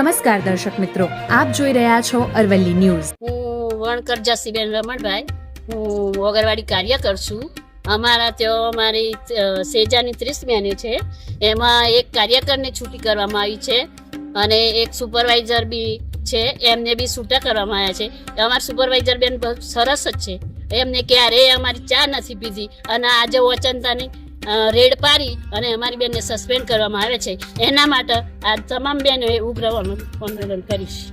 નમસ્કાર દર્શક મિત્રો આપ જોઈ રહ્યા છો અરવલ્લી ન્યૂઝ. હું વણકર જસીબેન રમણભાઈ હું ઓગરવાડી કાર્યકર છું. અમારા ત્યાં અમારી સેજાની ત્રીસ બહેનો છે. એમાં એક કાર્યકરને છૂટી કરવામાં આવી છે અને એક સુપરવાઇઝર બી છે એમને બી છૂટા કરવામાં આવ્યા છે. અમારા સુપરવાઇઝર બેન સરસ જ છે. એમને ક્યારેય અમારી ચા નથી પીધી અને આજે વચનતાની અ, રેડ પાડી અને અમારી બેનને સસ્પેન્ડ કરવામાં આવે છે. એના માટે આ તમામ બેનોએ ઉગ્ર આંદોલન કરીશ.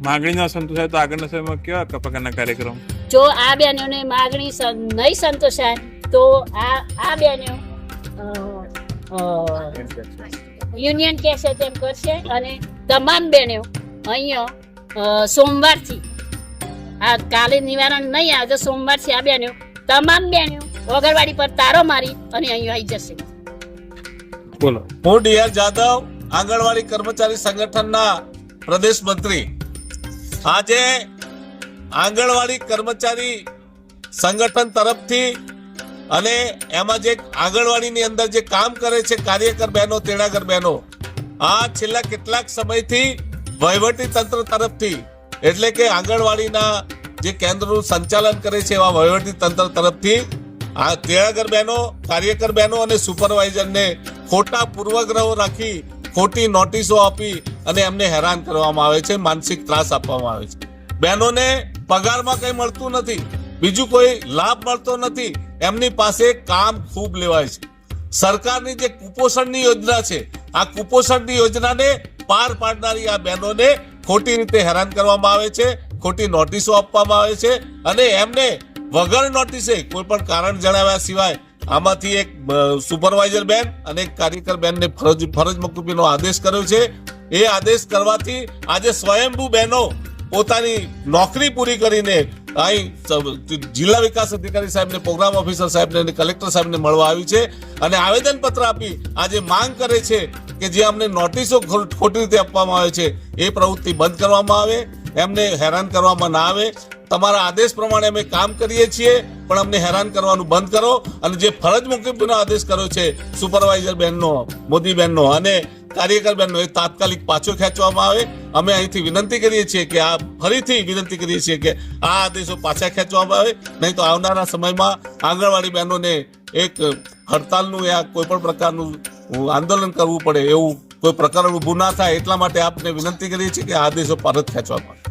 માગણી ન સંતોષાય તો આગળના સમયમાં કેવા પ્રકારના કાર્યક્રમ? જો આ બેનોને માગણી નહીં સંતોષાય તો આ આ અ, યુનિયન કહેશે તેમ કરશે અને તમામ બહેનો અહીંયા સોમવારથી આ કાલે નિવારણ નહીં આવે તો સોમવારથી આ બહેનો તમામ બહેનો વગરવાડી પર તારો મારી અને અહીંયા આવી જશે. બોલો. હું ડીઆર જાદવ આંગણવાડી કર્મચારી સંગઠનના પ્રદેશ મંત્રી. આજે આંગણવાડી કર્મચારી સંગઠન તરફથી અને એમાં જે આંગણવાડીની અંદર જે કામ કરે છે કાર્યકર બહેનો તેડાગર બહેનો આ છેલ્લા કેટલાક સમયથી વહીવટી તંત્ર તરફથી એટલે કે આંગણવાડીના જે કેન્દ્રનું સંચાલન કરે છે એવા વહીવટી તંત્ર તરફથી આ તેડાગર બહેનો, કાર્યકર બહેનો અને સુપરવાઇઝરને ખોટા પૂર્વગ્રહો રાખી ખોટી નોટિસો આપી અને એમને હેરાન કરવામાં આવે છે, માનસિક ત્રાસ આપવામાં આવે છે. બહેનોને પગારમાં કંઈ મળતું નથી, બીજું કોઈ લાભ મળતો નથી, એમની પાસે કામ ખૂબ લેવાય છે. સરકારની જે કુપોષણની યોજના છે, આ કુપોષણની યોજનાને પાર પાડનારી આ બહેનોને ખોટી રીતે હેરાન કરવામાં આવે છે, ખોટી નોટિસો આપવામાં આવે છે અને એમને વગર નોટિસે કોઈ પણ કારણ જણાવ્યા સિવાય આમાંથી એક સુપરવાઇઝર બેન અને એક કાર્યકર બેનને ફરજ ફરજ મોકૂફીનો આદેશ કર્યો છે. એ આદેશ કરવાથી આજે સ્વયંભૂ બહેનો પોતાની નોકરી પૂરી કરીને અહીં જિલ્લા વિકાસ અધિકારી સાહેબને, પ્રોગ્રામ ઓફિસર સાહેબને અને કલેક્ટર સાહેબને મળવા આવી છે અને આવેદનપત્ર આપી આજે માંગ કરે છે કે જે અમને નોટિસો ખોટી રીતે આપવામાં આવે છે, એ પ્રવૃત્તિ બંધ કરવામાં આવે. એમને હેરાન કરવામાં ના આવે. તમારા આદેશ પ્રમાણે અમે કામ કરીએ છીએ, પણ અમને હેરાન કરવાનું બંધ કરો અને જે ફરજ મોકૂફીનો આદેશ કર્યો છે સુપરવાઇઝર બેનનો મોદી બહેનનો અને કાર્યકર બેનનો એ તાત્કાલિક પાછો ખેંચવામાં આવે. અમે અહીંથી વિનંતી કરીએ છીએ કે આ ફરીથી વિનંતી કરીએ છીએ કે આ આદેશો પાછા ખેંચવામાં આવે. નહીં તો આવનારા સમયમાં આંગણવાડી બહેનોને એક હડતાલનું યા કોઈ પણ પ્રકારનું આંદોલન કરવું પડે એવું કોઈ પ્રકરણ ઊભું ના થાય, એટલા માટે આપને વિનંતી કરીએ છીએ કે આદેશો પરત ખેંચવામાં આવે.